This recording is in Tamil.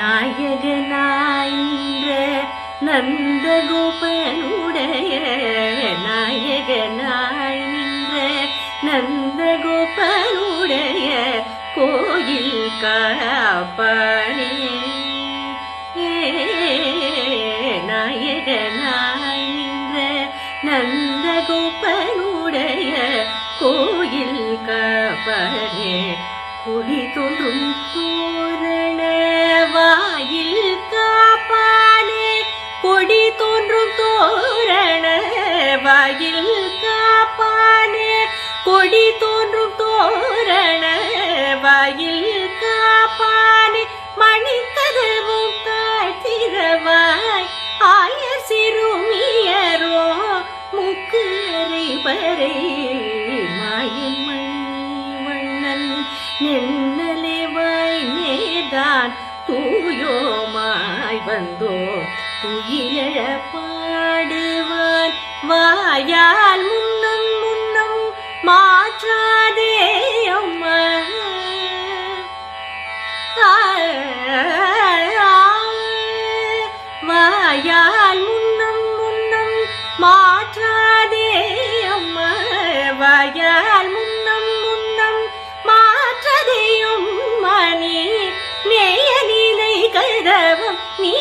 நாயகனாயின்ற நந்தகோபனுடைய நாயகனாயின்ற நந்தகோபனுடைய கோயில் காப்பானே நாயகனாயின்ற நாயகனாய் நின்ற நந்தகோபனுடைய கோயில் காப்பானே குடி தோன்றும் தோரண வாயில் காப்பானே. கொடி தோன்றும் தோரண வாயில் காப்பானே. மணிக்கதவும் காத்திரவாய் ஆயர் சிறுமியரோ முக்கு அறைவரை. மாயின் மணி நின்னலே நென்னலைவாய் நேதான் தூயோமாய் வந்தோ துயிலழ பாடுவான் வாயால் முன்னம் முன்னம் மாற்றாதே அம்மா. வாயால் முன்னம் முன்னம் மாற்றாதே அம்மா. வாயால் முன்னம் முன்னம் மாற்றதையும் மணி நேய நிலை கதவம் நீ